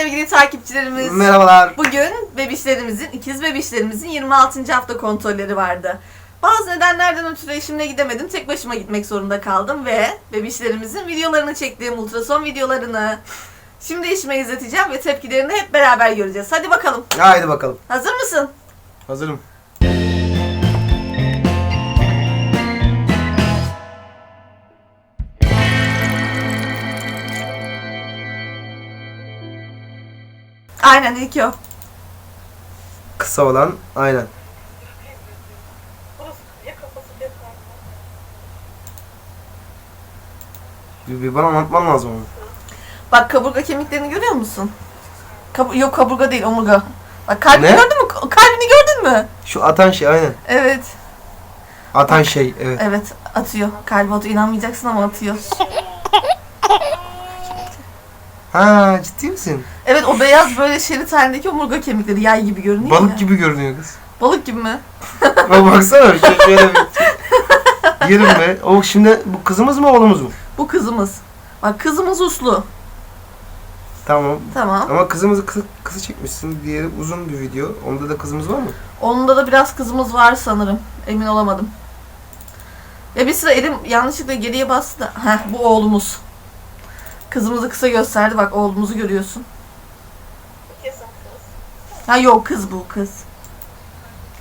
sevgili takipçilerimiz. Merhabalar. Bugün bebişlerimizin, ikiz bebişlerimizin 26. hafta kontrolleri vardı. Bazı nedenlerden ötürü eşimle gidemedim. Tek başıma gitmek zorunda kaldım ve bebişlerimizin videolarını çektiğim ultrason videolarını şimdi eşime izleteceğim ve tepkilerini hep beraber göreceğiz. Hadi bakalım. Haydi bakalım. Hazır mısın? Hazırım. Aynen ilk o. Kısa olan aynen. Bir, bir bana anlatman lazım onu. Bak kaburga kemiklerini görüyor musun? Kab- Yok kaburga değil omurga. Bak kalbini Ne? gördün mü? Kalbini gördün mü? Şu atan şey aynen. Evet. Atan şey evet. Evet atıyor. Kalbi atıyor. İnanmayacaksın ama atıyor. Ha ciddi misin? Evet o beyaz böyle şerit halindeki omurga kemikleri yay gibi görünüyor ya. Balık gibi görünüyor kız. Balık gibi mi? Bak baksana şu şöyle bir. Yerim be. O şimdi bu kızımız mı oğlumuz mu? Bu kızımız. Bak kızımız uslu. Tamam. Tamam. Ama kızımızı kısa, kısa çekmişsin. Diğeri uzun bir video. Onda da kızımız var mı? Onda da biraz kızımız var sanırım. Emin olamadım. Ya bir sıra elim yanlışlıkla geriye bastı da. Heh bu oğlumuz. Kızımızı kısa gösterdi. Bak oğlumuzu görüyorsun. Ha yok kız bu kız.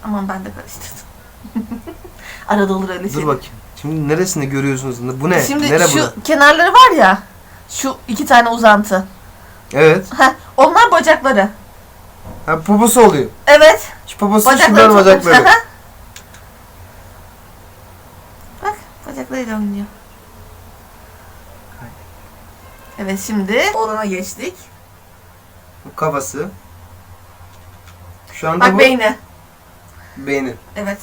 Aman ben de karıştırdım. Arada olur öyle Dur şeyler. bakayım. Şimdi neresinde görüyorsunuz? Bu ne? Şimdi Nere şu bu? kenarları var ya. Şu iki tane uzantı. Evet. Heh, onlar bacakları. Ha poposu oluyor. Evet. Şu poposu Bacakları şunlar bacakları. Bak bacaklarıyla oynuyor. Evet şimdi oğlana geçtik. Bu kafası. Şu anda Bak bu beyni. beyni. Evet.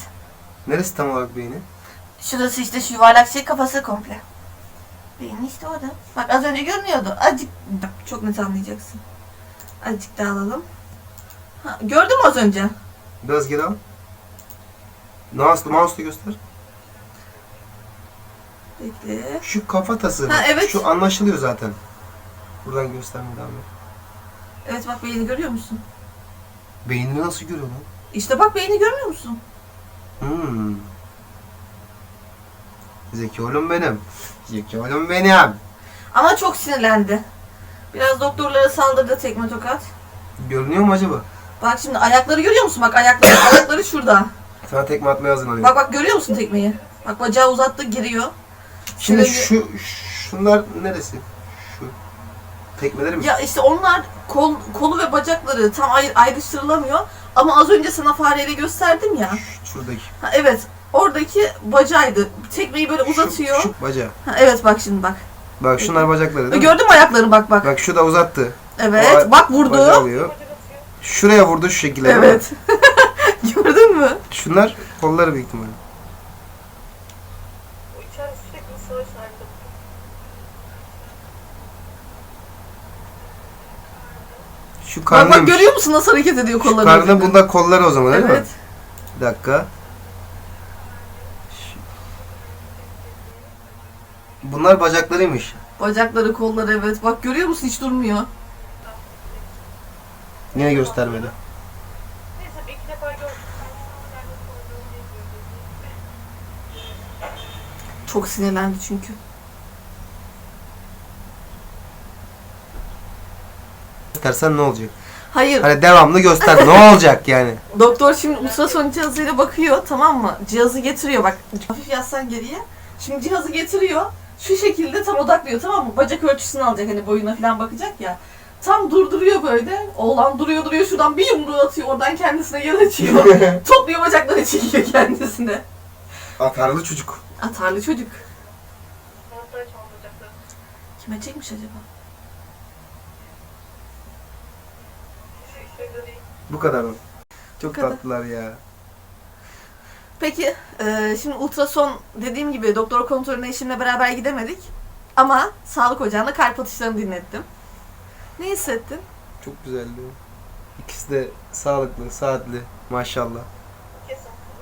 Neresi tam olarak beyni? Şurası işte şu yuvarlak şey kafası komple. Beyni işte orada. Bak az önce görünüyordu. Azıcık çok net anlayacaksın. Azıcık daha alalım. Ha, gördün mü az önce? Biraz geri al. Mouse'la mouse'la göster. Bekle. Şu kafatası. Ha, evet. Şu anlaşılıyor zaten. Buradan gösterme devam et. Evet bak beyni görüyor musun? Beynini nasıl görüyor lan? İşte bak beyni görmüyor musun? Hmm. Zeki oğlum benim. Zeki oğlum benim. Ama çok sinirlendi. Biraz doktorlara saldırdı tekme tokat. Görünüyor mu acaba? Bak şimdi ayakları görüyor musun? Bak ayakları, ayakları şurada. Sana tekme atmaya hazırlanıyor. Bak bak görüyor musun tekmeyi? Bak bacağı uzattı giriyor. Şimdi Sinirli- şu şunlar neresi? Tekmeleri mi? Ya işte onlar kol, kolu ve bacakları tam ayr- ayrıştırılamıyor. Ama az önce sana fareyle gösterdim ya. Şu- Şuradaki. Ha, evet oradaki bacağıydı. Tekmeyi böyle uzatıyor. Şu, şu bacağı. Ha, evet bak şimdi bak. Bak şunlar bacakları değil mi? Gördün mü ayaklarını bak bak. Bak şu da uzattı. Evet O- bak vurdu. Şuraya vurdu şu şekilde. Evet. Gördün mü? Şunlar kolları büyük ihtimalle. Şu Bak bak karnıymış. görüyor musun nasıl hareket ediyor Şu kolları? karnı bunda kolları o zaman değil mi? Evet. Bir dakika. Bunlar bacaklarıymış. Bacakları, kolları evet. Bak görüyor musun hiç durmuyor. Niye göstermedi? Çok sinirlendi çünkü. Göstersen ne olacak? Hayır. Hani devamlı göster ne olacak yani? Doktor şimdi ultrason cihazıyla bakıyor tamam mı? Cihazı getiriyor bak. Hafif yaslan geriye. Şimdi cihazı getiriyor. Şu şekilde tam odaklıyor tamam mı? Bacak ölçüsünü alacak hani boyuna falan bakacak ya. Tam durduruyor böyle. Oğlan duruyor duruyor şuradan bir yumruğu atıyor. Oradan kendisine yer açıyor. Topluyor bacakları çekiyor kendisine. Atarlı çocuk. Atarlı çocuk. Kime çekmiş acaba? Şu işe göre Bu kadar mı? Çok kadar. tatlılar ya. Peki e, şimdi ultrason dediğim gibi doktor kontrolüne eşimle beraber gidemedik. Ama sağlık ocağında kalp atışlarını dinlettim. Ne hissettin? Çok güzeldi. İkisi de sağlıklı, saatli maşallah.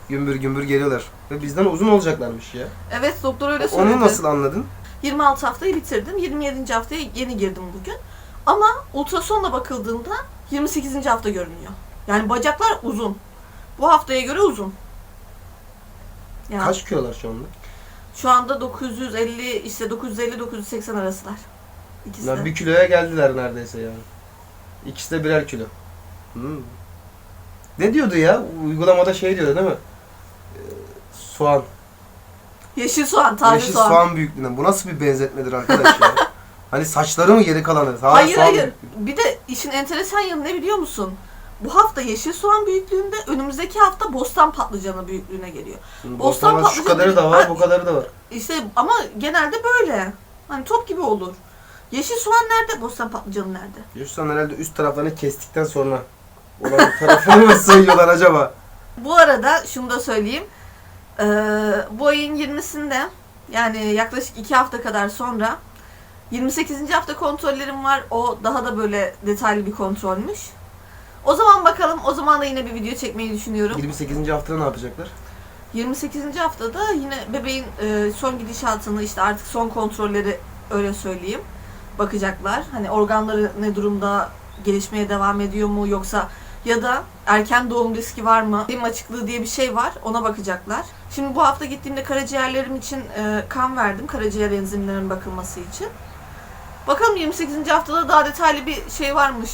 Gümbür gümbür geliyorlar. Ve bizden uzun olacaklarmış ya. Evet doktor öyle söyledi. Onu nasıl anladın? 26 haftayı bitirdim. 27. haftaya yeni girdim bugün. Ama ultrasonla bakıldığında 28. hafta görünüyor. Yani bacaklar uzun. Bu haftaya göre uzun. Yani Kaç kilolar şu anda? şu anda 950 işte 950 980 arasılar. İkisi Ya de. bir kiloya geldiler neredeyse yani. İkisi de birer kilo. Hmm. Ne diyordu ya? Uygulamada şey diyordu değil mi? Ee, soğan. Yeşil soğan, taze Yeşil soğan. soğan. büyüklüğünde. Bu nasıl bir benzetmedir arkadaş ya? hani saçları mı geri kalanı? Ha, Hayır hayır. Bir de işin enteresan yanı ne biliyor musun? Bu hafta yeşil soğan büyüklüğünde, önümüzdeki hafta bostan patlıcanı büyüklüğüne geliyor. Şimdi Bostan Bostan şu patlıcanı- kadarı da var, Ha, bu kadarı da var. İşte ama genelde böyle. Hani top gibi olur. Yeşil soğan nerede? Bostan patlıcanı nerede? Yeşil soğan herhalde üst taraflarını kestikten sonra olan tarafını mı sayıyorlar acaba? Bu arada şunu da söyleyeyim. Ee, bu ayın 20'sinde yani yaklaşık 2 hafta kadar sonra 28. hafta kontrollerim var. O daha da böyle detaylı bir kontrolmüş. O zaman bakalım. O zaman da yine bir video çekmeyi düşünüyorum. 28. haftada ne yapacaklar? 28. haftada yine bebeğin e, son gidişatını işte artık son kontrolleri öyle söyleyeyim. Bakacaklar. Hani organları ne durumda gelişmeye devam ediyor mu yoksa ya da erken doğum riski var mı? Dim açıklığı diye bir şey var. Ona bakacaklar. Şimdi bu hafta gittiğimde karaciğerlerim için e, kan verdim. Karaciğer enzimlerinin bakılması için. Bakalım 28. haftada daha detaylı bir şey varmış.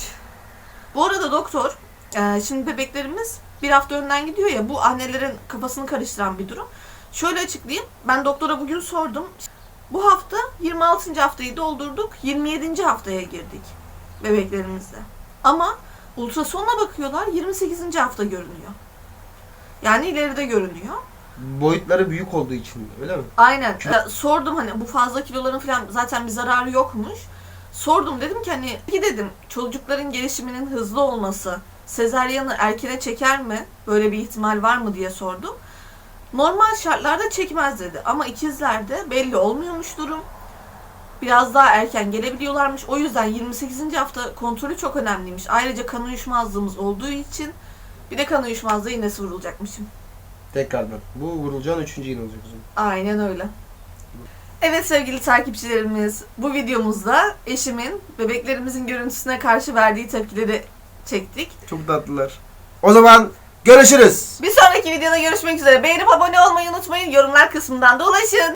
Bu arada doktor, e, şimdi bebeklerimiz bir hafta önden gidiyor ya bu annelerin kafasını karıştıran bir durum. Şöyle açıklayayım. Ben doktora bugün sordum. Bu hafta 26. haftayı doldurduk. 27. haftaya girdik bebeklerimizle. Ama ultrasonla bakıyorlar 28. hafta görünüyor. Yani ileride görünüyor. Boyutları büyük olduğu için öyle mi? Aynen. Ya, sordum hani bu fazla kiloların falan zaten bir zararı yokmuş. Sordum dedim ki hani ki dedim çocukların gelişiminin hızlı olması sezaryanı erkene çeker mi? Böyle bir ihtimal var mı diye sordum. Normal şartlarda çekmez dedi ama ikizlerde belli olmuyormuş durum. Biraz daha erken gelebiliyorlarmış. O yüzden 28. hafta kontrolü çok önemliymiş. Ayrıca kan uyuşmazlığımız olduğu için bir de kan uyuşmazlığı iğnesi vurulacakmışım. Tekrardan. Bu vurulacağın üçüncü yıl olacak o zaman. Aynen öyle. Evet sevgili takipçilerimiz, bu videomuzda eşimin bebeklerimizin görüntüsüne karşı verdiği tepkileri çektik. Çok tatlılar. O zaman görüşürüz. Bir sonraki videoda görüşmek üzere. Beğenip abone olmayı unutmayın. Yorumlar kısmından da ulaşın.